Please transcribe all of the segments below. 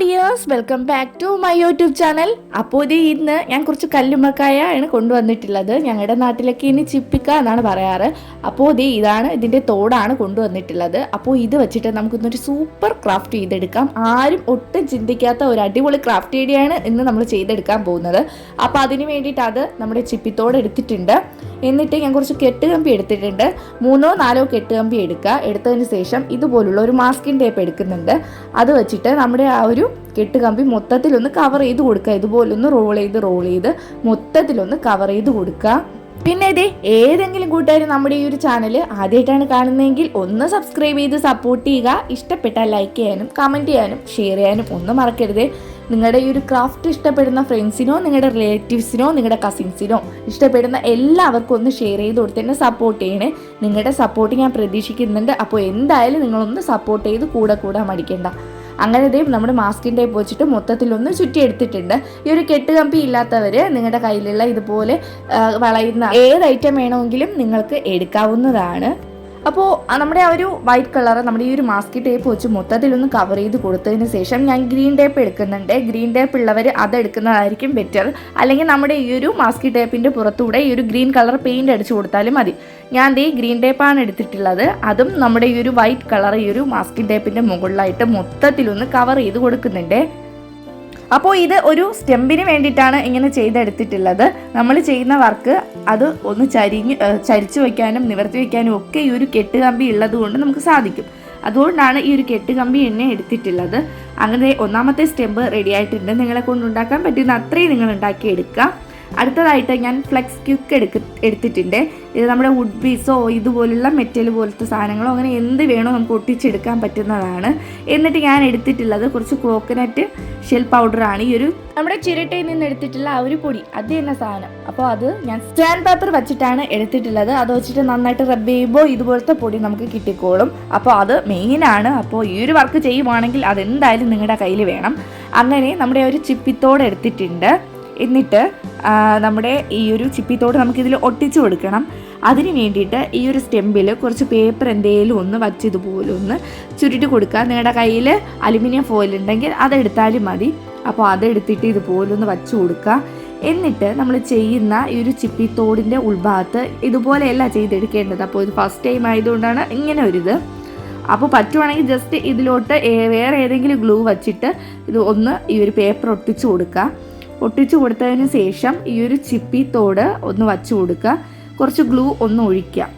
Dears welcome back to my YouTube channel അപ്പോൾ ഇത് ഇന്ന് ഞാൻ കുറച്ച് കല്ലുമ്മക്കായ ആണ് കൊണ്ടുവന്നിട്ടുള്ളത്. ഞങ്ങളുടെ നാട്ടിലൊക്കെ ഇനി ചിപ്പിക്ക എന്നാണ് പറയാറ്. അപ്പോൾ ഇത് ഇതാണ് ഇതിന്റെ തോടാണ് കൊണ്ടുവന്നിട്ടുള്ളത്. അപ്പോൾ ഇത് വെച്ചിട്ട് നമുക്കിന്നൊരു സൂപ്പർ ക്രാഫ്റ്റ് ചെയ്തെടുക്കാം. ആരും ഒട്ടും ചിന്തിക്കാത്ത ഒരു അടിപൊളി ക്രാഫ്റ്റ് ഐഡിയയാണ് ഇന്ന് നമ്മൾ ചെയ്തെടുക്കാൻ പോകുന്നത്. അപ്പോൾ അതിന് വേണ്ടിയിട്ട് അത് നമ്മുടെ ചിപ്പിത്തോട് എടുത്തിട്ടുണ്ട്. എന്നിട്ട് ഞാൻ കുറച്ച് കെട്ടുകമ്പി എടുത്തിട്ടുണ്ട്. മൂന്നോ നാലോ കെട്ടുകമ്പി എടുക്കുക. എടുത്തതിന് ശേഷം ഇതുപോലുള്ള ഒരു മാസ്കിൻ ടേപ്പ് എടുക്കുന്നുണ്ട്. അത് വെച്ചിട്ട് നമ്മുടെ ആ ഒരു കെട്ടുകമ്പി മൊത്തത്തിലൊന്ന് കവർ ചെയ്ത് കൊടുക്കുക. ഇതുപോലൊന്ന് റോൾ ചെയ്ത് റോൾ ചെയ്ത് മൊത്തത്തിലൊന്ന് കവർ ചെയ്ത് കൊടുക്കുക. പിന്നെ ഇതേ ഏതെങ്കിലും കൂട്ടുകാർ നമ്മുടെ ഈ ഒരു ചാനൽ ആദ്യമായിട്ടാണ് കാണുന്നതെങ്കിൽ ഒന്ന് സബ്സ്ക്രൈബ് ചെയ്ത് സപ്പോർട്ട് ചെയ്യുക. ഇഷ്ടപ്പെട്ടാൽ ലൈക്ക് ചെയ്യാനും കമന്റ് ചെയ്യാനും ഷെയർ ചെയ്യാനും ഒന്നും മറക്കരുത്. നിങ്ങളുടെ ഈ ഒരു ക്രാഫ്റ്റ് ഇഷ്ടപ്പെടുന്ന ഫ്രണ്ട്സിനോ നിങ്ങളുടെ റിലേറ്റീവ്സിനോ നിങ്ങളുടെ കസിൻസിനോ ഇഷ്ടപ്പെടുന്ന എല്ലാവർക്കും ഒന്ന് ഷെയർ ചെയ്ത് കൊടുത്ത് എന്നെ സപ്പോർട്ട് ചെയ്യണേ. നിങ്ങളുടെ സപ്പോർട്ട് ഞാൻ പ്രതീക്ഷിക്കുന്നുണ്ട്. അപ്പോൾ എന്തായാലും നിങ്ങളൊന്ന് സപ്പോർട്ട് ചെയ്ത് കൂടെ കൂടാൻ മടിക്കണ്ട. അങ്ങനെ ഇതേ നമ്മുടെ മാസ്കിൻ ടൈപ്പ് വെച്ചിട്ട് മൊത്തത്തിലൊന്ന് ചുറ്റിയെടുത്തിട്ടുണ്ട്. ഈ ഒരു കെട്ടുകമ്പി ഇല്ലാത്തവർ നിങ്ങളുടെ കയ്യിലുള്ള ഇതുപോലെ വളയുന്ന ഏത് ഐറ്റം വേണമെങ്കിലും നിങ്ങൾക്ക് എടുക്കാവുന്നതാണ്. അപ്പോൾ നമ്മുടെ ആ ഒരു വൈറ്റ് കളർ നമ്മുടെ ഈ ഒരു മാസ്കി ടേപ്പ് വെച്ച് മൊത്തത്തിലൊന്ന് കവർ ചെയ്ത് കൊടുത്തതിന് ശേഷം ഞാൻ ഗ്രീൻ ടേപ്പ് എടുക്കുന്നുണ്ട്. ഗ്രീൻ ടേപ്പ് ഉള്ളവർ അത് എടുക്കുന്നതായിരിക്കും ബെറ്റർ അല്ലെങ്കിൽ നമ്മുടെ ഈ ഒരു മാസ്കി ടേപ്പിന്റെ പുറത്തൂടെ ഈ ഒരു ഗ്രീൻ കളർ പെയിന്റ് അടിച്ചു കൊടുത്താലും മതി. ഞാൻ ദേ ഗ്രീൻ ടേപ്പാണ് എടുത്തിട്ടുള്ളത്. അതും നമ്മുടെ ഈ ഒരു വൈറ്റ് കളർ ഈ ഒരു മാസ്കിൻ ടേപ്പിന്റെ മുകളിലായിട്ട് മൊത്തത്തിലൊന്ന് കവർ ചെയ്ത് കൊടുക്കുന്നുണ്ട്. അപ്പോൾ ഇത് ഒരു സ്റ്റെമ്പിന് വേണ്ടിയിട്ടാണ് ഇങ്ങനെ ചെയ്തെടുത്തിട്ടുള്ളത്. നമ്മൾ ചെയ്യുന്ന വർക്ക് അത് ഒന്ന് ചരിഞ്ഞ് ചരിച്ചു വയ്ക്കാനും നിവർത്തി വയ്ക്കാനും ഒക്കെ ഈ ഒരു കെട്ടുകമ്പി ഉള്ളത് കൊണ്ട് നമുക്ക് സാധിക്കും. അതുകൊണ്ടാണ് ഈ ഒരു കെട്ടുകമ്പി എണ്ണ എടുത്തിട്ടുള്ളത്. അങ്ങനെ ഒന്നാമത്തെ സ്റ്റെമ്പ് റെഡി ആയിട്ടുണ്ട്. നിങ്ങളെ കൊണ്ട് ഉണ്ടാക്കാൻ പറ്റുന്ന അത്രയും നിങ്ങൾ ഉണ്ടാക്കി എടുക്കുക അടുത്തതായിട്ട് ഞാൻ ഫ്ലെക്സ് ക്യുക്ക് എടുക്ക എടുത്തിട്ടുണ്ട്. ഇത് നമ്മുടെ വുഡ് പീസോ ഇതുപോലുള്ള മെറ്റൽ പോലത്തെ സാധനങ്ങളോ അങ്ങനെ എന്ത് വേണോ നമുക്ക് ഒട്ടിച്ചെടുക്കാൻ പറ്റുന്നതാണ്. എന്നിട്ട് ഞാൻ എടുത്തിട്ടുള്ളത് കുറച്ച് കോക്കനട്ട് ഷെൽ പൗഡറാണ് ഈ ഒരു നമ്മുടെ ചിരട്ടയിൽ നിന്ന് എടുത്തിട്ടുള്ള ആ ഒരു പൊടി അത് തന്നെ സാധനം. അപ്പോൾ അത് ഞാൻ സ്റ്റാൻഡ് പേപ്പർ വെച്ചിട്ടാണ് എടുത്തിട്ടുള്ളത്. അത് വെച്ചിട്ട് നന്നായിട്ട് റബ്ബ് ചെയ്യുമ്പോൾ ഇതുപോലത്തെ പൊടി നമുക്ക് കിട്ടിക്കോളും. അപ്പോൾ അത് മെയിനാണ് അപ്പോൾ ഈ ഒരു വർക്ക് ചെയ്യുവാണെങ്കിൽ അതെന്തായാലും നിങ്ങളുടെ കയ്യിൽ വേണം. അങ്ങനെ നമ്മുടെ ഒരു ചിപ്പിത്തോടെ എടുത്തിട്ടുണ്ട്. എന്നിട്ട് നമ്മുടെ ഈ ഒരു ചിപ്പിത്തോട് നമുക്കിതിൽ ഒട്ടിച്ചു കൊടുക്കണം. അതിന് വേണ്ടിയിട്ട് ഈ ഒരു സ്റ്റെമ്പിൽ കുറച്ച് പേപ്പർ എന്തെങ്കിലും ഒന്ന് വച്ച് ഇതുപോലെ ഒന്ന് ചുരുട്ടി കൊടുക്കുക. നിങ്ങളുടെ കയ്യിൽ അലുമിനിയം ഫോയിൽ ഉണ്ടെങ്കിൽ അതെടുത്താലും മതി. അപ്പോൾ അതെടുത്തിട്ട് ഇതുപോലെ ഒന്ന് വച്ച് കൊടുക്കുക. എന്നിട്ട് നമ്മൾ ചെയ്യുന്ന ഈ ഒരു ചിപ്പിത്തോടിന്റെ ഉൾഭാഗത്ത് ഇതുപോലെയല്ല ചെയ്തെടുക്കേണ്ടത്. അപ്പോൾ ഇത് ഫസ്റ്റ് ടൈം ആയതുകൊണ്ടാണ് ഇങ്ങനെ ഒരിത് അപ്പോൾ പറ്റുവാണെങ്കിൽ ജസ്റ്റ് ഇതിലോട്ട് വേറെ ഏതെങ്കിലും ഗ്ലൂ വച്ചിട്ട് ഇത് ഒന്ന് ഈ ഒരു പേപ്പർ ഒട്ടിച്ചു കൊടുക്കുക. ഒട്ടിച്ചു കൊടുത്തതിന് ശേഷം ഈ ഒരു ചിപ്പി തോട് ഒന്ന് വച്ചു കൊടുക്കുക. കുറച്ച് ഗ്ലൂ ഒന്ന് ഒഴിക്കുക.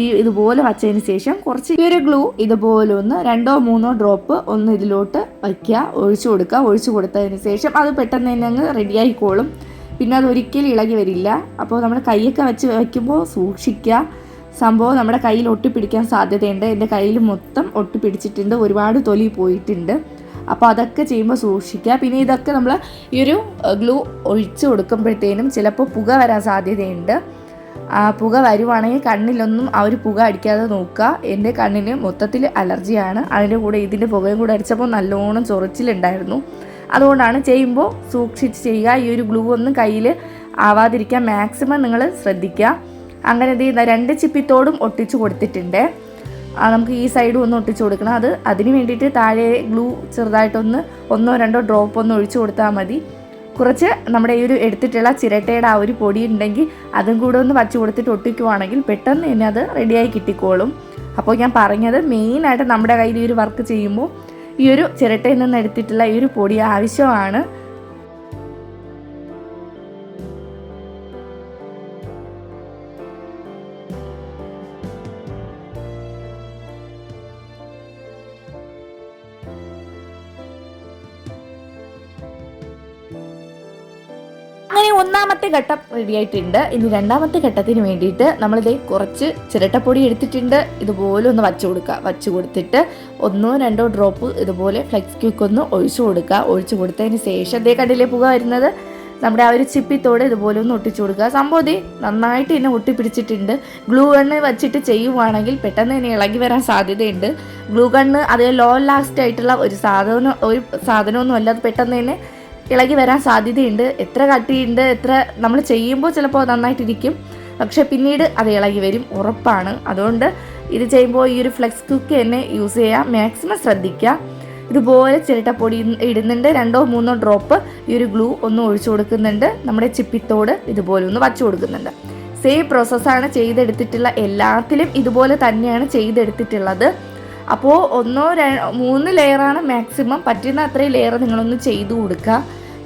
ഈ ഇതുപോലെ വച്ചതിന് ശേഷം കുറച്ച് ഈ ഒരു ഗ്ലൂ ഇതുപോലെ ഒന്ന് രണ്ടോ മൂന്നോ ഡ്രോപ്പ് ഒന്ന് ഇതിലോട്ട് വയ്ക്കുക. ഒഴിച്ചു കൊടുക്കുക. ഒഴിച്ചു കൊടുത്തതിന് ശേഷം അത് പെട്ടെന്ന് തന്നെ അങ്ങ് റെഡിയായിക്കോളും പിന്നെ അത് ഒരിക്കലും ഇളകി വരില്ല. അപ്പോൾ നമ്മൾ കൈയൊക്കെ വെച്ച് വയ്ക്കുമ്പോൾ സൂക്ഷിക്കുക. സംഭവം നമ്മുടെ കയ്യിൽ ഒട്ടിപ്പിടിക്കാൻ സാധ്യതയുണ്ട്. എന്റെ കയ്യിൽ മൊത്തം ഒട്ടിപ്പിടിച്ചിട്ടുണ്ട്. ഒരുപാട് തൊലി പോയിട്ടുണ്ട്. അപ്പോൾ അതൊക്കെ ചെയ്യുമ്പോൾ സൂക്ഷിക്കുക. പിന്നെ ഇതൊക്കെ നമ്മൾ ഈ ഒരു ഗ്ലൂ ഒഴിച്ചു കൊടുക്കുമ്പോഴത്തേനും ചിലപ്പോൾ പുക വരാൻ സാധ്യതയുണ്ട്. ആ പുക വരുവാണെങ്കിൽ കണ്ണിലൊന്നും ആ ഒരു പുക അടിക്കാതെ നോക്കുക. എന്റെ കണ്ണിന് മൊത്തത്തിൽ അലർജിയാണ്. അതിന്റെ കൂടെ ഇതിന്റെ പുകയും കൂടെ അടിച്ചപ്പോൾ നല്ലോണം ചൊറിച്ചിലുണ്ടായിരുന്നു. അതുകൊണ്ടാണ് ചെയ്യുമ്പോൾ സൂക്ഷിച്ച് ചെയ്യുക. ഈ ഒരു ഗ്ലൂ ഒന്നും കയ്യിൽ ആവാതിരിക്കാൻ മാക്സിമം നിങ്ങൾ ശ്രദ്ധിക്കുക. അങ്ങനെ ഇത് രണ്ട് ചിപ്പിത്തോടും ഒട്ടിച്ചു കൊടുത്തിട്ടുണ്ട്. നമുക്ക് ഈ സൈഡും ഒന്ന് ഒട്ടിച്ചു കൊടുക്കണം. അത് അതിന് വേണ്ടിയിട്ട് താഴെ ഗ്ലൂ ചെറുതായിട്ടൊന്ന് ഒന്നോ രണ്ടോ ഡ്രോപ്പ് ഒന്ന് ഒഴിച്ചു കൊടുത്താൽ മതി. കുറച്ച് നമ്മുടെ ഈ ഒരു എടുത്തിട്ടുള്ള ചിരട്ടയുടെ ആ ഒരു പൊടി ഉണ്ടെങ്കിൽ അതും കൂടെ ഒന്ന് വച്ചു കൊടുത്തിട്ട് ഒട്ടിക്കുവാണെങ്കിൽ പെട്ടെന്ന് തന്നെ അത് റെഡിയായി കിട്ടിക്കോളും. അപ്പോൾ ഞാൻ പറഞ്ഞത് മെയിനായിട്ട് നമ്മുടെ കയ്യിൽ ഈ ഒരു വർക്ക് ചെയ്യുമ്പോൾ ഈ ഒരു ചിരട്ടയിൽ നിന്ന് എടുത്തിട്ടുള്ള ഈ ഒരു പൊടി ആവശ്യമാണ്. ഘട്ടം റെഡി ആയിട്ടുണ്ട് ഇനി രണ്ടാമത്തെ ഘട്ടത്തിന് വേണ്ടിയിട്ട് നമ്മളിതേ കുറച്ച് ചിരട്ടപ്പൊടി എടുത്തിട്ടുണ്ട്. ഇതുപോലെ ഒന്ന് വച്ചു കൊടുക്കുക. വച്ചു കൊടുത്തിട്ട് ഒന്നോ രണ്ടോ ഡ്രോപ്പ് ഇതുപോലെ ഫ്ലെക്സ് ക്യൂക്ക് ഒന്ന് ഒഴിച്ചു കൊടുക്കുക. ഒഴിച്ചു കൊടുത്തതിന് ശേഷം ഇതേ കണ്ടില്ലേ പുക വരുന്നത്. നമ്മുടെ ആ ഒരു ചിപ്പിത്തോടെ ഇതുപോലെ ഒന്ന് ഒട്ടിച്ചു കൊടുക്കുക. സംഭവം നന്നായിട്ട് തന്നെ ഒട്ടിപ്പിടിച്ചിട്ടുണ്ട്. ഗ്ലൂ ഗണ്ണ് വെച്ചിട്ട് ചെയ്യുവാണെങ്കിൽ പെട്ടെന്ന് തന്നെ ഇളകി വരാൻ സാധ്യതയുണ്ട്. ഗ്ലൂ ഗണ്ണ് അത് ലോ ലാസ്റ്റ് ആയിട്ടുള്ള ഒരു സാധനം ഒരു സാധനമൊന്നും അല്ലാതെ പെട്ടെന്ന് തന്നെ ഇളകി വരാൻ സാധ്യതയുണ്ട്. എത്ര കട്ടിയുണ്ട് എത്ര നമ്മൾ ചെയ്യുമ്പോൾ ചിലപ്പോൾ നന്നായിട്ടിരിക്കും. പക്ഷെ പിന്നീട് അത് ഇളകി വരും ഉറപ്പാണ്. അതുകൊണ്ട് ഇത് ചെയ്യുമ്പോൾ ഈ ഒരു ഫ്ലെക്സ് കുക്ക് തന്നെ യൂസ് ചെയ്യുക മാക്സിമം ശ്രദ്ധിക്കുക. ഇതുപോലെ ചിരട്ടപ്പൊടി ഇടുന്നുണ്ട്. രണ്ടോ മൂന്നോ ഡ്രോപ്പ് ഈ ഒരു ഗ്ലൂ ഒന്ന് ഒഴിച്ചു കൊടുക്കുന്നുണ്ട്. നമ്മുടെ ചിപ്പിത്തോട് ഇതുപോലെ ഒന്ന് വച്ചു കൊടുക്കുന്നുണ്ട്. സെയിം പ്രോസസ്സാണ് ചെയ്തെടുത്തിട്ടുള്ള എല്ലാത്തിലും ഇതുപോലെ തന്നെയാണ് ചെയ്തെടുത്തിട്ടുള്ളത്. അപ്പോൾ ഒന്നോ മൂന്ന് ലെയറാണ് മാക്സിമം പറ്റുന്ന അത്രയും ലെയർ നിങ്ങളൊന്ന് ചെയ്തു കൊടുക്കുക.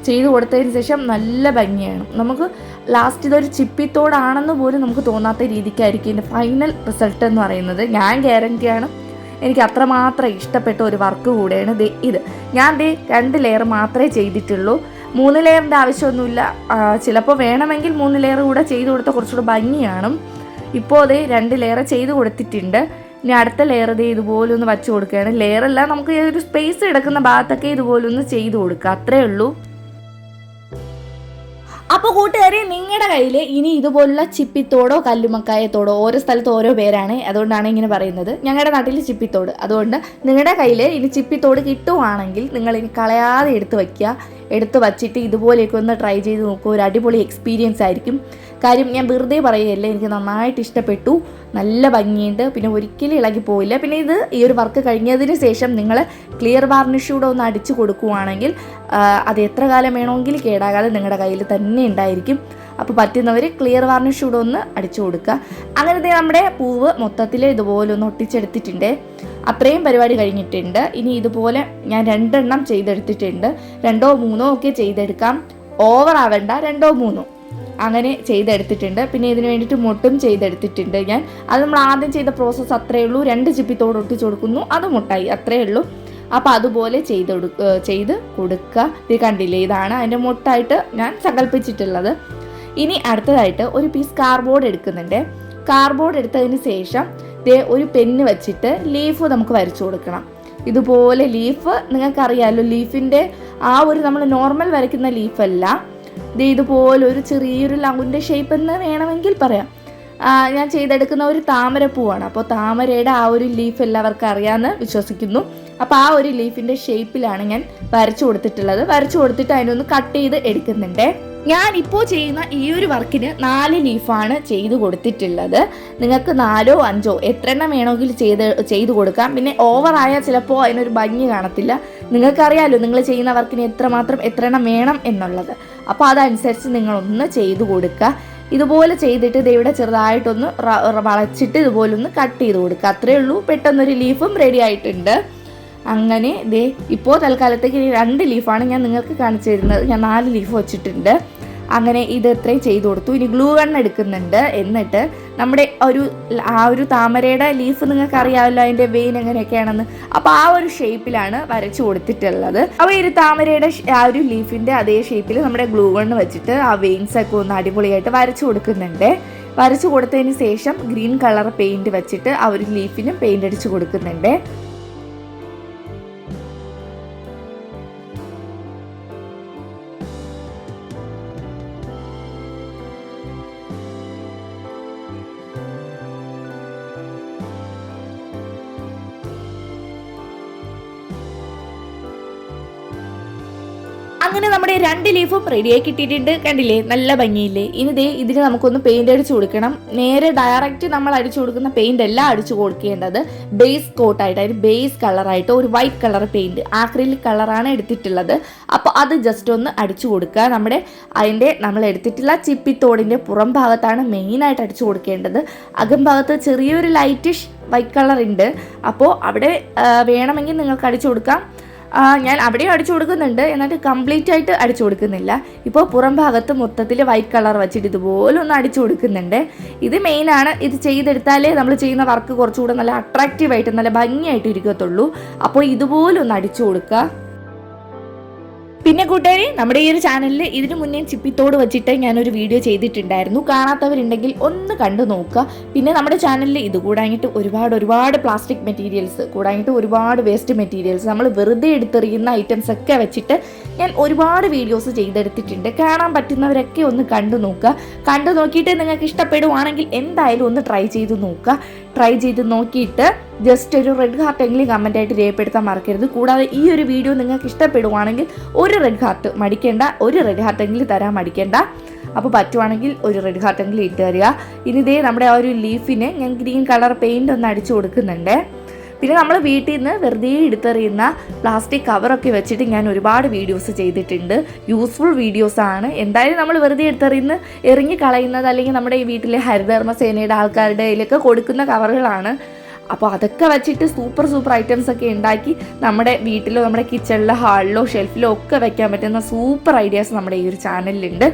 ചെയ്തു കൊടുത്തതിന് ശേഷം നല്ല ഭംഗിയാണ്. നമുക്ക് ലാസ്റ്റ് ഇതൊരു ചിപ്പിത്തോടാണെന്ന് പോലും നമുക്ക് തോന്നാത്ത രീതിക്കായിരിക്കും ഇതിന്റെ ഫൈനൽ റിസൾട്ട് എന്ന് പറയുന്നത്. ഞാൻ ഗ്യാരന്റിയാണ് എനിക്ക് അത്രമാത്രം ഇഷ്ടപ്പെട്ട ഒരു വർക്ക് കൂടെയാണ് ദേ ഇത്. ഞാൻ ദേ രണ്ട് ലെയർ മാത്രമേ ചെയ്തിട്ടുള്ളൂ. മൂന്ന് ലെയറിന്റെ ആവശ്യമൊന്നുമില്ല. ചിലപ്പോൾ വേണമെങ്കിൽ മൂന്ന് ലെയർ കൂടെ ചെയ്ത് കൊടുത്ത കുറച്ചുകൂടെ ഭംഗിയാണ്. ഇപ്പോൾ അതേ രണ്ട് ലെയർ ചെയ്ത് കൊടുത്തിട്ടുണ്ട്. ഇനി അടുത്ത ലെയർ ഇതേ ഇതുപോലെ ഒന്ന് വച്ച് കൊടുക്കുകയാണ്. ലെയറല്ല നമുക്ക് ഒരു സ്പേസ് എടുക്കുന്ന ഭാഗത്തൊക്കെ ഇതുപോലെ ഒന്ന് ചെയ്ത് കൊടുക്കുക. അത്രേ ഉള്ളൂ. അപ്പോൾ കൂട്ടുകാരെ നിങ്ങളുടെ കയ്യിൽ ഇനി ഇതുപോലുള്ള ചിപ്പിത്തോടോ കല്ലുമക്കായത്തോടോ ഓരോ സ്ഥലത്ത് ഓരോ പേരാണ്. അതുകൊണ്ടാണ് ഇങ്ങനെ പറയുന്നത്. ഞങ്ങളുടെ നാട്ടിൽ ചിപ്പിത്തോട്. അതുകൊണ്ട് നിങ്ങളുടെ കയ്യിൽ ഇനി ചിപ്പിത്തോട് കിട്ടുവാണെങ്കിൽ നിങ്ങൾ ഇനി കളയാതെ എടുത്ത് വയ്ക്കുക. എടുത്ത് വച്ചിട്ട് ഇതുപോലെയൊക്കെ ഒന്ന് ട്രൈ ചെയ്ത് നോക്കുക ഒരു അടിപൊളി എക്സ്പീരിയൻസ് ആയിരിക്കും. കാര്യം ഞാൻ വെറുതെ പറയുകയല്ലേ എനിക്ക് നന്നായിട്ട് ഇഷ്ടപ്പെട്ടു നല്ല ഭംഗിയുണ്ട്. പിന്നെ ഒരിക്കലും ഇളകി പോയില്ല പിന്നെ ഇത് ഈ ഒരു വർക്ക് കഴിഞ്ഞതിന് ശേഷം നിങ്ങൾ ക്ലിയർ വാർണിഷൂടെ ഒന്ന് അടിച്ച് കൊടുക്കുവാണെങ്കിൽ അത് എത്ര കാലം വേണമെങ്കിലും കേടാകാതെ നിങ്ങളുടെ കയ്യിൽ തന്നെ ഉണ്ടായിരിക്കും. അപ്പോൾ പറ്റുന്നവർ ക്ലിയർ വാർണിഷൂടെ ഒന്ന് അടിച്ചു കൊടുക്കുക അങ്ങനത്തെ നമ്മുടെ പൂവ് മൊത്തത്തിൽ ഇതുപോലെ ഒന്ന് ഒട്ടിച്ചെടുത്തിട്ടുണ്ട്. അത്രയും പരിപാടി കഴിഞ്ഞിട്ടുണ്ട്. ഇനി ഇതുപോലെ ഞാൻ രണ്ടെണ്ണം ചെയ്തെടുത്തിട്ടുണ്ട്. രണ്ടോ മൂന്നോ ഒക്കെ ചെയ്തെടുക്കാം. ഓവർ ആവേണ്ട രണ്ടോ മൂന്നോ. അങ്ങനെ ചെയ്തെടുത്തിട്ടുണ്ട്. പിന്നെ ഇതിന് വേണ്ടിയിട്ട് മുട്ടും ചെയ്തെടുത്തിട്ടുണ്ട് ഞാൻ. അത് നമ്മൾ ആദ്യം ചെയ്ത പ്രോസസ്സ് അത്രയേ ഉള്ളൂ. രണ്ട് ചിപ്പിത്തോട് ഒട്ടിച്ചു കൊടുക്കുന്നു. അത് മുട്ടായി. അത്രയേ ഉള്ളൂ. അപ്പം അതുപോലെ ചെയ്ത് ചെയ്ത് കൊടുക്കുക ഇത് കണ്ടില്ലേ? ഇതാണ് അതിന്റെ മുട്ടായിട്ട് ഞാൻ സങ്കല്പിച്ചിട്ടുള്ളത് ഇനി അടുത്തതായിട്ട് ഒരു പീസ് കാർബോർഡ് എടുക്കുന്നുണ്ട്. കാർബോർഡ് എടുത്തതിന് ശേഷം ദേ ഒരു പെന്ന് വെച്ചിട്ട് ലീഫ് നമുക്ക് വരച്ചു കൊടുക്കണം. ഇതുപോലെ ലീഫ് നിങ്ങൾക്കറിയാമല്ലോ ലീഫിന്റെ ആ ഒരു നമ്മൾ നോർമൽ വരയ്ക്കുന്ന ലീഫല്ല ഇത് ഇതുപോലെ ഒരു ചെറിയൊരു ലവിന്റെ ഷേപ്പ് എന്ന് വേണമെങ്കിൽ പറയാം. ഞാൻ ചെയ്തെടുക്കുന്ന ഒരു താമരപ്പൂവാണ്. അപ്പോൾ താമരയുടെ ആ ഒരു ലീഫ് എല്ലാവർക്കും അറിയാമെന്ന് വിശ്വസിക്കുന്നു. അപ്പോൾ ആ ഒരു ലീഫിന്റെ ഷേപ്പിലാണ് ഞാൻ വരച്ചു കൊടുത്തിട്ടുള്ളത്. വരച്ചു കൊടുത്തിട്ട് അതിനൊന്ന് കട്ട് ചെയ്ത് എടുക്കുന്നുണ്ട്. ഞാൻ ഇപ്പോൾ ചെയ്യുന്ന ഈ ഒരു വർക്കിന് നാല് ലീഫാണ് ചെയ്തു കൊടുത്തിട്ടുള്ളത്. നിങ്ങൾക്ക് നാലോ അഞ്ചോ എത്ര എണ്ണം വേണമെങ്കിൽ ചെയ്ത് ചെയ്തു കൊടുക്കാം. പിന്നെ ഓവറായാൽ ചിലപ്പോൾ അതിനൊരു ഭംഗി കാണത്തില്ല. നിങ്ങൾക്കറിയാലോ നിങ്ങൾ ചെയ്യുന്ന വർക്കിന് എത്രമാത്രം എത്ര എണ്ണം വേണം എന്നുള്ളത്. അപ്പോൾ അതനുസരിച്ച് നിങ്ങളൊന്ന് ചെയ്തു കൊടുക്കുക. ഇതുപോലെ ചെയ്തിട്ട് ഇവിടെ ചെറുതായിട്ടൊന്ന് വളച്ചിട്ട് ഇതുപോലെ ഒന്ന് കട്ട് ചെയ്ത് കൊടുക്കുക. അത്രയേ ഉള്ളൂ. പെട്ടെന്നൊരു ലീഫും റെഡി ആയിട്ടുണ്ട്. അങ്ങനെ ദേ ഇപ്പോൾ തൽക്കാലത്തേക്ക് രണ്ട് ലീഫാണ് ഞാൻ നിങ്ങൾക്ക് കാണിച്ചു തരുന്നത്. ഞാൻ നാല് ലീഫ് വെച്ചിട്ടുണ്ട്. അങ്ങനെ ഇത് ഇത്രയും ചെയ്തു കൊടുത്തു. ഇനി ഗ്ലൂ ഗൺ എടുക്കുന്നുണ്ട്. എന്നിട്ട് നമ്മുടെ ഒരു ആ ഒരു താമരയുടെ ലീഫ് നിങ്ങൾക്ക് അറിയാമല്ലോ അതിന്റെ വെയിൻ എങ്ങനെയൊക്കെയാണെന്ന്. അപ്പോൾ ആ ഒരു ഷേപ്പിലാണ് വരച്ചു കൊടുത്തിട്ടുള്ളത്. അപ്പോൾ ഈ ഒരു താമരയുടെ ആ ഒരു ലീഫിന്റെ അതേ ഷേപ്പിൽ നമ്മുടെ ഗ്ലൂ ഗൺ വെച്ചിട്ട് ആ വെയിൻസ് ഒക്കെ ഒന്ന് അടിപൊളിയായിട്ട് വരച്ചു കൊടുക്കുന്നുണ്ട്. വരച്ചു കൊടുത്തതിന് ശേഷം ഗ്രീൻ കളർ പെയിന്റ് വെച്ചിട്ട് ആ ഒരു ലീഫിനും പെയിന്റ് അടിച്ചു കൊടുക്കുന്നുണ്ട്. ലീഫും റെഡിയായി കിട്ടിയിട്ടുണ്ട്. കണ്ടില്ലേ? നല്ല ഭംഗിയില്ലേ? ഇനി ദേ ഇതിന് നമുക്കൊന്ന് പെയിന്റ് അടിച്ചു കൊടുക്കണം. നേരെ ഡയറക്റ്റ് നമ്മൾ അടിച്ചു കൊടുക്കുന്ന പെയിന്റ് അല്ല അടിച്ചു കൊടുക്കേണ്ടത്. ബേസ് കോട്ടായിട്ട് അതിന് ബേസ് കളറായിട്ട് ഒരു വൈറ്റ് കളർ പെയിന്റ് ആക്രിലിക് കളറാണ് എടുത്തിട്ടുള്ളത്. അപ്പോൾ അത് ജസ്റ്റ് ഒന്ന് അടിച്ചു കൊടുക്കുക. നമ്മുടെ അതിന്റെ നമ്മൾ എടുത്തിട്ടുള്ള ചിപ്പിത്തോടിന്റെ പുറം ഭാഗത്താണ് മെയിനായിട്ട് അടിച്ചു കൊടുക്കേണ്ടത്. അകം ഭാഗത്ത് ചെറിയൊരു ലൈറ്റിഷ് വൈറ്റ് കളർ ഉണ്ട്. അപ്പോൾ അവിടെ വേണമെങ്കിൽ നിങ്ങൾക്ക് അടിച്ചു കൊടുക്കാം. ഞാൻ അവിടെയും അടിച്ചു കൊടുക്കുന്നുണ്ട്. എന്നിട്ട് കംപ്ലീറ്റ് ആയിട്ട് അടിച്ചു കൊടുക്കുന്നില്ല. ഇപ്പോൾ പുറം ഭാഗത്ത് മൊത്തത്തിൽ വൈറ്റ് കളർ വെച്ചിട്ട് ഇതുപോലെ ഒന്ന് അടിച്ചു കൊടുക്കുന്നുണ്ട്. ഇത് മെയിനാണ് ഇത് ചെയ്തെടുത്താലേ നമ്മൾ ചെയ്യുന്ന വർക്ക് കുറച്ചുകൂടെ നല്ല അട്രാക്റ്റീവായിട്ട് നല്ല ഭംഗിയായിട്ട് ഇരിക്കത്തുള്ളൂ. അപ്പോൾ ഇതുപോലെ ഒന്ന് അടിച്ചു കൊടുക്കുക പിന്നെ കൂട്ടുകാരി നമ്മുടെ ഈ ഒരു ചാനലിൽ ഇതിനു മുന്നേ ചിപ്പിത്തോട് വെച്ചിട്ട് ഞാനൊരു വീഡിയോ ചെയ്തിട്ടുണ്ടായിരുന്നു. കാണാത്തവരുണ്ടെങ്കിൽ ഒന്ന് കണ്ടു നോക്കുക. പിന്നെ നമ്മുടെ ചാനലിൽ ഇത് കൂടാഞ്ഞിട്ട് ഒരുപാട് ഒരുപാട് പ്ലാസ്റ്റിക് മെറ്റീരിയൽസ് കൂടാഞ്ഞിട്ട് ഒരുപാട് വേസ്റ്റ് മെറ്റീരിയൽസ് നമ്മൾ വെറുതെ എടുത്തെറിയുന്ന ഐറ്റംസ് ഒക്കെ വെച്ചിട്ട് ഞാൻ ഒരുപാട് വീഡിയോസ് ചെയ്തെടുത്തിട്ടുണ്ട്. കാണാൻ പറ്റുന്നവരൊക്കെ ഒന്ന് കണ്ടു നോക്കുക. കണ്ടു നോക്കിയിട്ട് നിങ്ങൾക്ക് ഇഷ്ടപ്പെടുവാണെങ്കിൽ എന്തായാലും ഒന്ന് ട്രൈ ചെയ്ത് നോക്കുക. ട്രൈ ചെയ്ത് നോക്കിയിട്ട് ജസ്റ്റ് ഒരു റെഡ് ഹാർട്ട് എങ്കിലും കമന്റ് ആയിട്ട് രേഖപ്പെടുത്താൻ മറക്കരുത്. കൂടാതെ ഈ ഒരു വീഡിയോ നിങ്ങൾക്ക് ഇഷ്ടപ്പെടുവാണെങ്കിൽ ഒരു റെഡ് ഹാർട്ട് മടിക്കേണ്ട ഒരു റെഡ് ഹാർട്ട് എങ്കിലും തരാൻ മടിക്കേണ്ട. അപ്പോൾ പറ്റുവാണെങ്കിൽ ഒരു റെഡ് ഹാർട്ട് എങ്കിലും ഇട്ട് തരിക. ഇനി ഇതേ നമ്മുടെ ആ ഒരു ലീഫിന് ഞാൻ ഗ്രീൻ കളർ പെയിന്റ് ഒന്ന് അടിച്ചു കൊടുക്കുന്നുണ്ട്. പിന്നെ നമ്മൾ വീട്ടിൽ നിന്ന് വെറുതെ എടുത്തെറിയുന്ന പ്ലാസ്റ്റിക് കവറൊക്കെ വെച്ചിട്ട് ഞാൻ ഒരുപാട് വീഡിയോസ് ചെയ്തിട്ടുണ്ട്. യൂസ്ഫുൾ വീഡിയോസ് ആണ്. എന്തായാലും നമ്മൾ വെറുതെ എടുത്തെറിയുന്ന എറിഞ്ഞ് കളയുന്നത് അല്ലെങ്കിൽ നമ്മുടെ ഈ വീട്ടിലെ ഹരിധർമ്മ സേനയുടെ ആൾക്കാരുടെ കയ്യിലൊക്കെ കൊടുക്കുന്ന കവറുകളാണ് അപ്പോൾ അതൊക്കെ വെച്ചിട്ട് സൂപ്പർ സൂപ്പർ ഐറ്റംസ് ഒക്കെ ഉണ്ടാക്കി നമ്മുടെ വീട്ടിലോ നമ്മുടെ കിച്ചണിലോ ഹാളിലോ ഷെൽഫിലോ ഒക്കെ വെക്കാൻ പറ്റുന്ന സൂപ്പർ ഐഡിയാസ് നമ്മുടെ ഈ ഒരു ചാനലിലുണ്ട്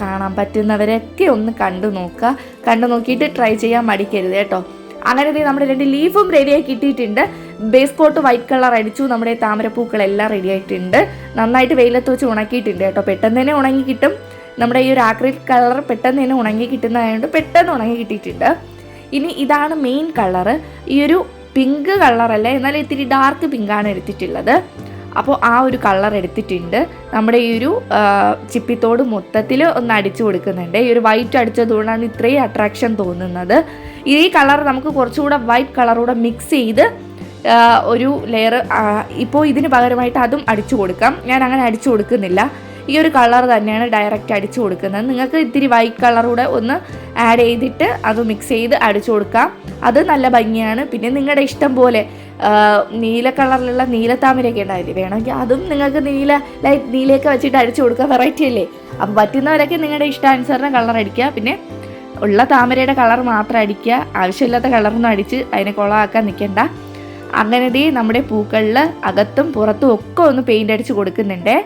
കാണാൻ പറ്റുന്നവരൊക്കെ ഒന്ന് കണ്ടു നോക്കുക. കണ്ടു നോക്കിയിട്ട് ട്രൈ ചെയ്യാൻ മടിക്കരുത് കേട്ടോ. അങ്ങനെ ദേ നമ്മുടെ രണ്ട് ലീഫും റെഡിയായി കിട്ടിയിട്ടുണ്ട്. ബേസ് കോട്ട് വൈറ്റ് കളർ അടിച്ചു. നമ്മുടെ താമരപ്പൂക്കളെല്ലാം റെഡി ആയിട്ടുണ്ട്. നന്നായിട്ട് വെയിലത്ത് വെച്ച് ഉണക്കിയിട്ടുണ്ട് കേട്ടോ. പെട്ടെന്ന് തന്നെ ഉണങ്ങി കിട്ടും. നമ്മുടെ ഈ ഒരു ആക്രിലിക് കളർ പെട്ടെന്ന് തന്നെ ഉണങ്ങി കിട്ടുന്നതായതുകൊണ്ട് പെട്ടെന്ന് ഉണങ്ങി കിട്ടിയിട്ടുണ്ട്. ഇനി ഇതാണ് മെയിൻ കളർ ഈ ഒരു പിങ്ക് കളറല്ല എന്നാൽ ഇത്തിരി ഡാർക്ക് പിങ്കാണ് എടുത്തിട്ടുള്ളത്. അപ്പോൾ ആ ഒരു കളർ എടുത്തിട്ടുണ്ട്. നമ്മുടെ ഈ ഒരു ചിപ്പിത്തോട് മൊത്തത്തിൽ ഒന്ന് അടിച്ചു കൊടുക്കുന്നുണ്ട്. ഈ ഒരു വൈറ്റ് അടിച്ചതുകൊണ്ടാണ് ഇത്രയും അട്രാക്ഷൻ തോന്നുന്നത്. ഈ കളർ നമുക്ക് കുറച്ചുകൂടെ വൈറ്റ് കളറൂടെ മിക്സ് ചെയ്ത് ഒരു ലെയർ ഇപ്പോൾ ഇതിന് പകരമായിട്ട് അതും അടിച്ചു കൊടുക്കാം. ഞാൻ അങ്ങനെ അടിച്ചു കൊടുക്കുന്നില്ല. ഈ ഒരു കളർ തന്നെയാണ് ഡയറക്റ്റ് അടിച്ചു കൊടുക്കുന്നത്. നിങ്ങൾക്ക് ഇത്തിരി വൈറ്റ് കളറൂടെ ഒന്ന് ആഡ് ചെയ്തിട്ട് അത് മിക്സ് ചെയ്ത് അടിച്ചു കൊടുക്കാം. അത് നല്ല ഭംഗിയാണ്. പിന്നെ നിങ്ങളുടെ ഇഷ്ടം പോലെ നീല കളറിലുള്ള നീലത്താമരയൊക്കെ ഉണ്ടാവില്ലേ? വേണമെങ്കിൽ അതും നിങ്ങൾക്ക് നീല ലൈറ്റ് നീലയൊക്കെ വെച്ചിട്ട് അടിച്ചു കൊടുക്കുക വെറൈറ്റി അല്ലേ? അപ്പോൾ പറ്റുന്നവരൊക്കെ നിങ്ങളുടെ ഇഷ്ടാനുസരണം കളർ അടിക്കുക. പിന്നെ ഉള്ള താമരയുടെ കളർ മാത്രം അടിക്കുക. ആവശ്യമില്ലാത്ത കളറൊന്നും അടിച്ച് അതിനെ കുളമാക്കാൻ നിൽക്കണ്ട. അങ്ങനെ നമ്മുടെ പൂക്കളിൽ അകത്തും പുറത്തും ഒക്കെ ഒന്ന് പെയിന്റ് അടിച്ച് കൊടുക്കുന്നുണ്ടേ.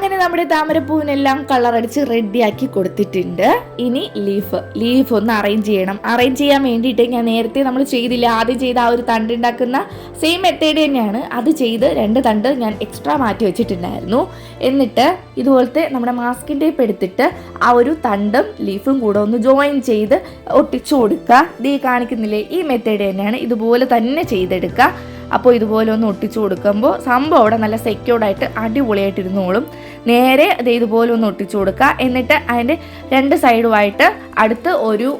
അങ്ങനെ നമ്മുടെ താമരപ്പൂവിനെല്ലാം കളർ അടിച്ച് റെഡിയാക്കി കൊടുത്തിട്ടുണ്ട്. ഇനി ലീഫ് ലീഫ് ഒന്ന് അറേഞ്ച് ചെയ്യണം. അറേഞ്ച് ചെയ്യാൻ വേണ്ടിയിട്ട് ഞാൻ നേരത്തെ നമ്മൾ ചെയ്തില്ല. ആദ്യം ചെയ്ത ആ ഒരു തണ്ട് ഉണ്ടാക്കുന്ന സെയിം മെത്തേഡ് തന്നെയാണ്. അത് ചെയ്ത് രണ്ട് തണ്ട് ഞാൻ എക്സ്ട്രാ മാറ്റി വെച്ചിട്ടുണ്ടായിരുന്നു. എന്നിട്ട് ഇതുപോലത്തെ നമ്മുടെ മാസ്കിൻ ടേപ്പ് എടുത്തിട്ട് ആ ഒരു തണ്ടും ലീഫും കൂടെ ഒന്ന് ജോയിൻ ചെയ്ത് ഒട്ടിച്ചു കൊടുക്കുക. ദീ കാണിക്കുന്നില്ലേ? ഈ മെത്തേഡ് തന്നെയാണ്. ഇതുപോലെ തന്നെ ചെയ്തെടുക്കുക. അപ്പോൾ ഇതുപോലെ ഒന്ന് ഒട്ടിച്ചു കൊടുക്കുമ്പോൾ സംഭവം അവിടെ നല്ല സെക്യൂർഡായിട്ട് അടിപൊളിയായിട്ട് ഇരുന്നോളും. നേരെ ഇത് ഇതുപോലെ ഒന്ന് ഒട്ടിച്ചു കൊടുക്കുക എന്നിട്ട് അതിന്റെ രണ്ട് സൈഡുമായിട്ട് അടുത്ത് ഒരു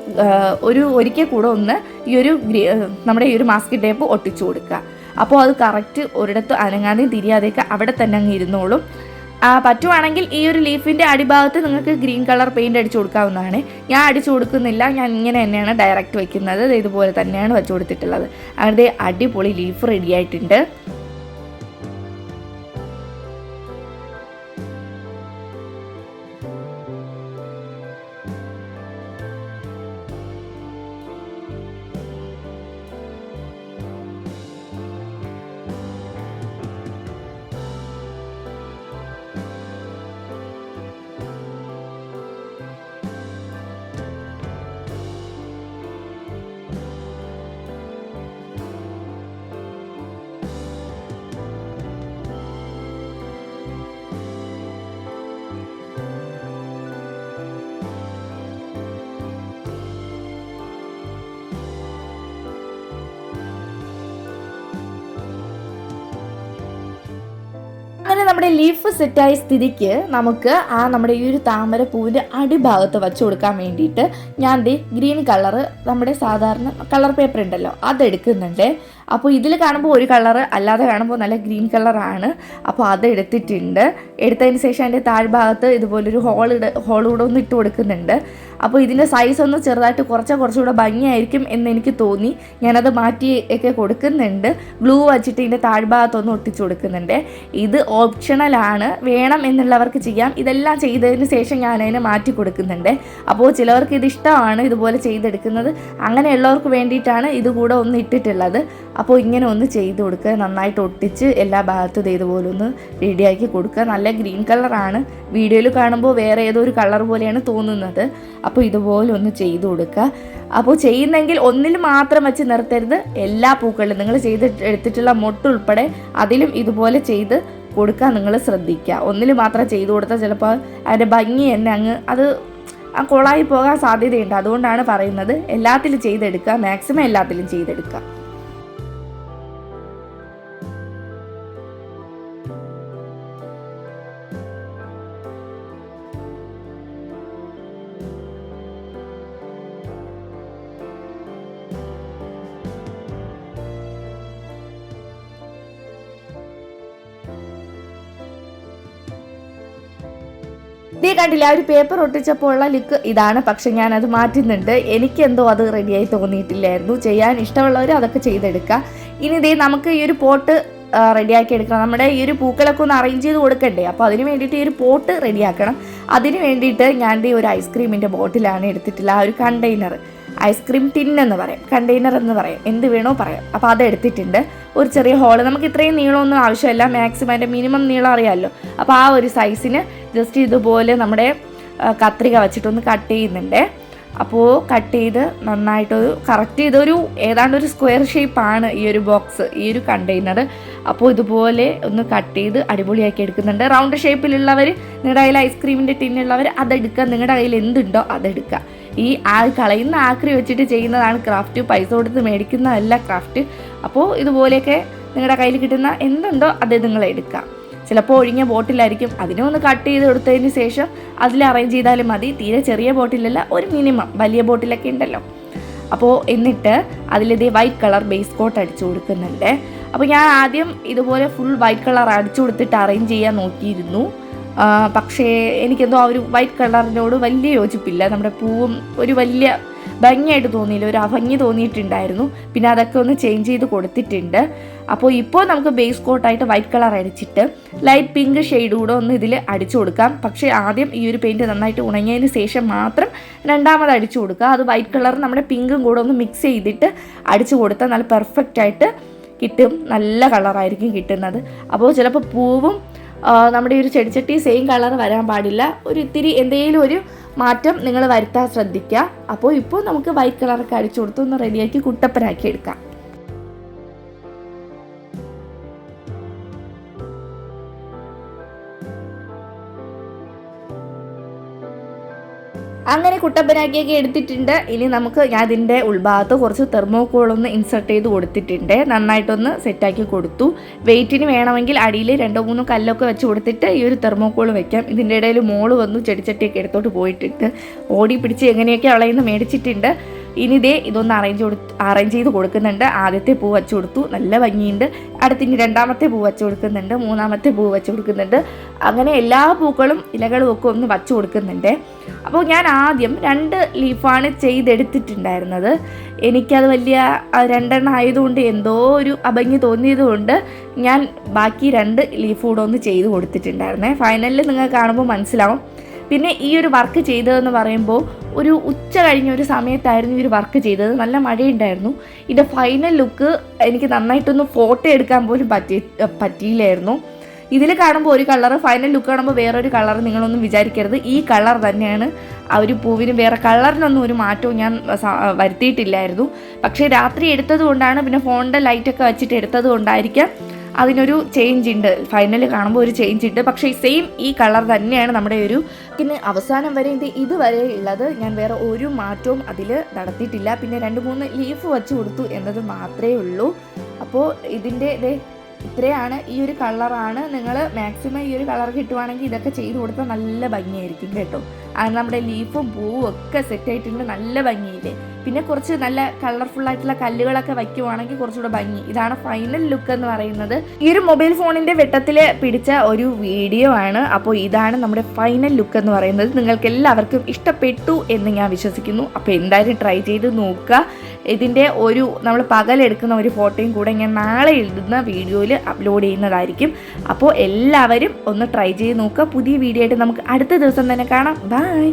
ഒരു ഒരിക്കൽ കൂടെ ഒന്ന് ഈ ഒരു നമ്മുടെ ഈ ഒരു മാസ്ക് ടേപ്പ് ഒട്ടിച്ചു കൊടുക്കുക അപ്പോൾ അത് കറക്റ്റ് ഒരിടത്ത് അനങ്ങാതെയും തിരിയാതെയൊക്കെ അവിടെ തന്നെ അങ്ങ് ഇരുന്നോളും. പറ്റുവാണെങ്കിൽ ഈ ഒരു ലീഫിന്റെ അടിഭാഗത്ത് നിങ്ങൾക്ക് ഗ്രീൻ കളർ പെയിന്റ് അടിച്ചു കൊടുക്കാവുന്നതാണ്. ഞാൻ അടിച്ചു കൊടുക്കുന്നില്ല ഞാൻ ഇങ്ങനെ തന്നെയാണ് ഡയറക്റ്റ് വയ്ക്കുന്നത് ഇതുപോലെ തന്നെയാണ് വെച്ചു കൊടുത്തിട്ടുള്ളത്. അതായത് അടിപൊളി ലീഫ് റെഡി ആയിട്ടുണ്ട്. നമ്മുടെ ലീഫ് സെറ്റായ സ്ഥിതിക്ക് നമുക്ക് ആ നമ്മുടെ ഈ ഒരു താമര പൂവിന്റെ അടിഭാഗത്ത് വച്ചു കൊടുക്കാൻ വേണ്ടിയിട്ട് ഞാൻ ദേ ഗ്രീൻ കളറ് നമ്മുടെ സാധാരണ കളർ പേപ്പർ ഉണ്ടല്ലോ അതെടുക്കുന്നുണ്ട്. അപ്പോൾ ഇതിൽ കാണുമ്പോൾ ഒരു കളർ അല്ലാതെ കാണുമ്പോൾ നല്ല ഗ്രീൻ കളറാണ് അപ്പോൾ അത് എടുത്തിട്ടുണ്ട്. എടുത്തതിന് ശേഷം അതിന്റെ താഴ്ഭാഗത്ത് ഇതുപോലൊരു ഹോൾ ഇട ഹോൾ കൂടെ ഒന്ന് ഇട്ട് കൊടുക്കുന്നുണ്ട്. അപ്പോൾ ഇതിന്റെ സൈസ് ഒന്ന് ചെറുതായിട്ട് കുറച്ച് കുറച്ചുകൂടെ ഭംഗിയായിരിക്കും എന്ന് എനിക്ക് തോന്നി. ഞാനത് മാറ്റി ഒക്കെ കൊടുക്കുന്നുണ്ട്. ഗ്ലൂ വച്ചിട്ട് ഇതിന്റെ താഴ്ഭാഗത്തൊന്ന് ഒട്ടിച്ചു കൊടുക്കുന്നുണ്ട്. ഇത് ഓപ്ഷണലാണ് വേണം എന്നുള്ളവർക്ക് ചെയ്യാം. ഇതെല്ലാം ചെയ്തതിന് ശേഷം ഞാൻ അതിനെ മാറ്റി കൊടുക്കുന്നുണ്ട്. അപ്പോൾ ചിലവർക്ക് ഇത് ഇഷ്ടമാണ് ഇതുപോലെ ചെയ്തെടുക്കുന്നത്. അങ്ങനെയുള്ളവർക്ക് വേണ്ടിയിട്ടാണ് ഇത് കൂടെ ഒന്ന് ഇട്ടിട്ടുള്ളത്. അപ്പോൾ ഇങ്ങനെ ഒന്ന് ചെയ്ത് കൊടുക്കുക. നന്നായിട്ട് ഒട്ടിച്ച് എല്ലാ ഭാഗത്തും ഇതേതുപോലെ ഒന്ന് റെഡിയാക്കി കൊടുക്കുക. നല്ല ഗ്രീൻ കളറാണ് വീഡിയോയിൽ കാണുമ്പോൾ വേറെ ഏതോ ഒരു കളർ പോലെയാണ് തോന്നുന്നത്. അപ്പോൾ ഇതുപോലെ ഒന്ന് ചെയ്ത് കൊടുക്കുക. അപ്പോൾ ചെയ്യുന്നെങ്കിൽ ഒന്നിൽ മാത്രം വെച്ച് നിർത്തരുത്. എല്ലാ പൂക്കളിലും നിങ്ങൾ ചെയ്ത് എടുത്തിട്ടുള്ള മൊട്ടുൾപ്പെടെ അതിലും ഇതുപോലെ ചെയ്ത് കൊടുക്കാൻ നിങ്ങൾ ശ്രദ്ധിക്കുക. ഒന്നിൽ മാത്രം ചെയ്തു കൊടുത്താൽ ചിലപ്പോൾ അതിന്റെ ഭംഗി തന്നെ അങ്ങ് അത് ആ കൊളായി പോകാൻ സാധ്യതയുണ്ട്. അതുകൊണ്ടാണ് പറയുന്നത് എല്ലാത്തിലും ചെയ്തെടുക്കുക. മാക്സിമം എല്ലാത്തിലും ചെയ്തെടുക്കുക. ഇതേ കണ്ടില്ല ഒരു പേപ്പർ ഒട്ടിച്ചപ്പോൾ ഉള്ള ലുക്ക് ഇതാണ്. പക്ഷെ ഞാൻ അത് മാറ്റുന്നുണ്ട്. എനിക്കെന്തോ അത് റെഡിയായി തോന്നിയിട്ടില്ലായിരുന്നു. ചെയ്യാൻ ഇഷ്ടമുള്ളവർ അതൊക്കെ ചെയ്തെടുക്കുക. ഇനി ഇതേ നമുക്ക് ഈ ഒരു പോട്ട് റെഡിയാക്കി എടുക്കണം. നമ്മുടെ ഈ ഒരു പൂക്കളൊക്കെ ഒന്ന് അറേഞ്ച് ചെയ്ത് കൊടുക്കണ്ടേ? അപ്പോൾ അതിന് വേണ്ടിയിട്ട് ഈ ഒരു പോട്ട് റെഡിയാക്കണം അതിന് വേണ്ടിയിട്ട് ഞാൻ ഒരു ഐസ്ക്രീമിന്റെ ബോട്ടിലാണ് എടുത്തിട്ടുള്ള ആ ഒരു കണ്ടെയ്നർ ഐസ്ക്രീം ടിൻ എന്ന് പറയും കണ്ടെയ്നർ എന്ന് പറയും എന്ത് വേണോ പറയാം. അപ്പോൾ അത് എടുത്തിട്ടുണ്ട്. ഒരു ചെറിയ ഹോൾ നമുക്ക് ഇത്രയും നീളമൊന്നും ആവശ്യമില്ല. മാക്സിമം അതിന്റെ മിനിമം നീളം അറിയാമല്ലോ അപ്പോൾ ആ ഒരു സൈസിന് ജസ്റ്റ് ഇതുപോലെ നമ്മുടെ കത്രിക വെച്ചിട്ടൊന്ന് കട്ട് ചെയ്യുന്നുണ്ട്. അപ്പോൾ കട്ട് ചെയ്ത് നന്നായിട്ടൊരു കറക്റ്റ് ചെയ്തൊരു ഏതാണ്ട് ഒരു സ്ക്വയർ ഷേപ്പാണ് ഈ ഒരു ബോക്സ് ഈ ഒരു കണ്ടെയ്നർ അപ്പോൾ ഇതുപോലെ ഒന്ന് കട്ട് ചെയ്ത് അടിപൊളിയാക്കി എടുക്കുന്നുണ്ട്. റൗണ്ട് ഷേപ്പിലുള്ളവർ നിങ്ങളുടെ കയ്യിൽ ഐസ്ക്രീമിന്റെ ടിന്നുള്ളവർ അതെടുക്കുക നിങ്ങളുടെ കയ്യിൽ എന്തുണ്ടോ അതെടുക്കുക ഈ ആ കളയുന്ന ആക്രി വെച്ചിട്ട് ചെയ്യുന്നതാണ് ക്രാഫ്റ്റ് പൈസ കൊടുത്ത് മേടിക്കുന്നതല്ല ക്രാഫ്റ്റ് അപ്പോൾ ഇതുപോലെയൊക്കെ നിങ്ങളുടെ കയ്യിൽ കിട്ടുന്ന എന്തുണ്ടോ അത് നിങ്ങൾ എടുക്കാം. ചിലപ്പോൾ ഒഴിഞ്ഞ ബോട്ടിലായിരിക്കും. അതിനെ ഒന്ന് കട്ട് ചെയ്ത് കൊടുത്തതിന് ശേഷം അതിൽ അറേഞ്ച് ചെയ്താലും മതി. തീരെ ചെറിയ ബോട്ടിലല്ല ഒരു മിനിമം വലിയ ബോട്ടിലൊക്കെ ഉണ്ടല്ലോ. അപ്പോൾ എന്നിട്ട് അതിലിതേ വൈറ്റ് കളർ ബേസ് കോട്ട് അടിച്ചു കൊടുക്കുന്നുണ്ട്. അപ്പോൾ ഞാൻ ആദ്യം ഇതുപോലെ ഫുൾ വൈറ്റ് കളർ അടിച്ചു കൊടുത്തിട്ട് അറേഞ്ച് ചെയ്യാൻ നോക്കിയിരുന്നു. പക്ഷേ എനിക്കെന്തോ ആ ഒരു വൈറ്റ് കളറിനോട് വലിയ യോജിപ്പില്ല. നമ്മുടെ പൂവും ഒരു വലിയ ഭംഗിയായിട്ട് തോന്നിയില്ല. ഒരു അഭംഗി തോന്നിയിട്ടുണ്ടായിരുന്നു. പിന്നെ അതൊക്കെ ഒന്ന് ചേഞ്ച് ചെയ്ത് കൊടുത്തിട്ടുണ്ട്. അപ്പോൾ ഇപ്പോൾ നമുക്ക് ബേസ് കോട്ടായിട്ട് വൈറ്റ് കളർ അടിച്ചിട്ട് ലൈറ്റ് പിങ്ക് ഷെയ്ഡ് കൂടെ ഒന്ന് ഇതിൽ അടിച്ചു കൊടുക്കാം. പക്ഷേ ആദ്യം ഈ ഒരു പെയിന്റ് നന്നായിട്ട് ഉണങ്ങിയതിന് ശേഷം മാത്രം രണ്ടാമത് അടിച്ചു കൊടുക്കുക. അത് വൈറ്റ് കളർ നമ്മുടെ പിങ്കും കൂടെ ഒന്ന് മിക്സ് ചെയ്തിട്ട് അടിച്ചു കൊടുത്താൽ നല്ല പെർഫെക്റ്റ് ആയിട്ട് കിട്ടും. നല്ല കളറായിരിക്കും കിട്ടുന്നത്. അപ്പോൾ ചിലപ്പോൾ പൂവും നമ്മുടെ ഈ ഒരു ചെടിച്ചട്ടി സെയിം കളർ വരാൻ പാടില്ല. ഒരു ഇത്തിരി എന്തെങ്കിലും ഒരു മാറ്റം നിങ്ങൾ വരുത്താൻ ശ്രദ്ധിക്കുക. അപ്പോൾ ഇപ്പോൾ നമുക്ക് വൈറ്റ് കളറൊക്കെ അടിച്ചു കൊടുത്ത് ഒന്ന് റെഡിയാക്കി കുട്ടപ്പനാക്കി എടുക്കാം. അങ്ങനെ കുട്ടപ്പനാക്കിയൊക്കെ എടുത്തിട്ടുണ്ട്. ഇനി നമുക്ക് ഞാൻ ഇതിന്റെ ഉൾഭാഗത്ത് കുറച്ച് തെർമോക്കോളൊന്ന് ഇൻസർട്ട് ചെയ്ത് കൊടുത്തിട്ടുണ്ട്. നന്നായിട്ടൊന്ന് സെറ്റാക്കി കൊടുത്തു. വെയിറ്റിന് വേണമെങ്കിൽ അടിയിൽ രണ്ടോ മൂന്നോ കല്ലൊക്കെ വെച്ച് കൊടുത്തിട്ട് ഈ ഒരു തെർമോക്കോൾ വെക്കാം. ഇതിന്റെ ഇടയിൽ മോൾ വന്നു ചെടിച്ചട്ടിയൊക്കെ എടുത്തോട്ട് പോയിട്ടിട്ട് ഓടി പിടിച്ച് എങ്ങനെയൊക്കെ അവളെ ഇന്ന് മേടിച്ചിട്ടുണ്ട്. ഇനി ഇതേ ഇതൊന്ന് അറേഞ്ച് കൊടുത്ത് അറേഞ്ച് ചെയ്ത് കൊടുക്കുന്നുണ്ട്. ആദ്യത്തെ പൂ വെച്ച് കൊടുത്തു. നല്ല ഭംഗിയുണ്ട്. അടുത്തിനി രണ്ടാമത്തെ പൂ വെച്ച് കൊടുക്കുന്നുണ്ട്. മൂന്നാമത്തെ പൂ വെച്ച് കൊടുക്കുന്നുണ്ട്. അങ്ങനെ എല്ലാ പൂക്കളും ഇലകളും ഒക്കെ ഒന്ന് വച്ച് കൊടുക്കുന്നുണ്ട്. അപ്പോൾ ഞാൻ ആദ്യം രണ്ട് ലീഫാണ് ചെയ്തെടുത്തിട്ടുണ്ടായിരുന്നത്. എനിക്കത് വലിയ രണ്ടെണ്ണം ആയതുകൊണ്ട് എന്തോ ഒരു അഭംഗി തോന്നിയതുകൊണ്ട് ഞാൻ ബാക്കി രണ്ട് ലീഫ് കൂടെ ഒന്ന് ചെയ്ത് കൊടുത്തിട്ടുണ്ടായിരുന്നേ. ഫൈനലിൽ നിങ്ങൾ കാണുമ്പോൾ മനസ്സിലാവും. പിന്നെ ഈ ഒരു വർക്ക് ചെയ്തതെന്ന് പറയുമ്പോൾ ഒരു ഉച്ച കഴിഞ്ഞ ഒരു സമയത്തായിരുന്നു ഒരു വർക്ക് ചെയ്തത്. നല്ല മഴയുണ്ടായിരുന്നു. ഇതിന്റെ ഫൈനൽ ലുക്ക് എനിക്ക് നന്നായിട്ടൊന്ന് ഫോട്ടോ എടുക്കാൻ പോലും പറ്റി പറ്റിയില്ലായിരുന്നു. ഇതിൽ കാണുമ്പോൾ ഒരു കളർ ഫൈനൽ ലുക്ക് കാണുമ്പോൾ വേറൊരു കളർ നിങ്ങളൊന്നും വിചാരിക്കരുത്. ഈ കളർ തന്നെയാണ് ആ ഒരു പൂവിന് വേറെ കളറിനൊന്നും ഒരു മാറ്റവും ഞാൻ വരുത്തിയിട്ടില്ലായിരുന്നു. പക്ഷേ രാത്രി എടുത്തത് കൊണ്ടാണ് പിന്നെ ഫോണിന്റെ ലൈറ്റൊക്കെ വെച്ചിട്ട് എടുത്തത് കൊണ്ടായിരിക്കാം. അതിനൊരു ചേഞ്ച് ഉണ്ട്. ഫൈനൽ കാണുമ്പോൾ ഒരു ചേഞ്ച് ഉണ്ട്. പക്ഷേ സെയിം ഈ കളർ തന്നെയാണ് നമ്മുടെ ഒരു പിന്നെ അവസാനം വരെ ഇത് ഇതുവരെ ഉള്ളത്. ഞാൻ വേറെ ഒരു മാറ്റവും അതിൽ നടത്തിയിട്ടില്ല. പിന്നെ രണ്ട് മൂന്ന് ലീഫ് വെച്ച് കൊടുത്തു എന്നത് മാത്രമേ ഉള്ളൂ. അപ്പോൾ ഇതിന്റെ ഇതേ ഇത്രയാണ്. ഈ ഒരു കളറാണ് നിങ്ങൾ മാക്സിമം ഈ ഒരു കളർ കിട്ടുവാണെങ്കിൽ ഇതൊക്കെ ചെയ്ത് കൊടുത്താൽ നല്ല ഭംഗിയായിരിക്കും കേട്ടോ. അത് നമ്മുടെ ലീഫും പൂവും ഒക്കെ സെറ്റ് ആയിട്ടുണ്ട്. നല്ല ഭംഗിയില്ലേ? പിന്നെ കുറച്ച് നല്ല കളർഫുൾ ആയിട്ടുള്ള കല്ലുകളൊക്കെ വയ്ക്കുവാണെങ്കിൽ കുറച്ചുകൂടെ ഭംഗി. ഇതാണ് ഫൈനൽ ലുക്ക് എന്ന് പറയുന്നത്. ഈ ഒരു മൊബൈൽ ഫോണിന്റെ വെട്ടത്തിൽ പിടിച്ച ഒരു വീഡിയോ ആണ്. അപ്പോൾ ഇതാണ് നമ്മുടെ ഫൈനൽ ലുക്ക് എന്ന് പറയുന്നത്. നിങ്ങൾക്ക് എല്ലാവർക്കും ഇഷ്ടപ്പെട്ടു എന്ന് ഞാൻ വിശ്വസിക്കുന്നു. അപ്പോൾ എന്തായാലും ട്രൈ ചെയ്ത് നോക്കുക. ഇതിന്റെ ഒരു നമ്മൾ പകലെടുക്കുന്ന ഒരു ഫോട്ടോയും കൂടെ ഞാൻ നാളെ എഴുതുന്ന വീഡിയോയിൽ അപ്ലോഡ് ചെയ്യുന്നതായിരിക്കും. അപ്പോൾ എല്ലാവരും ഒന്ന് ട്രൈ ചെയ്ത് നോക്കുക. പുതിയ വീഡിയോ ആയിട്ട് നമുക്ക് അടുത്ത ദിവസം തന്നെ കാണാം. ബൈ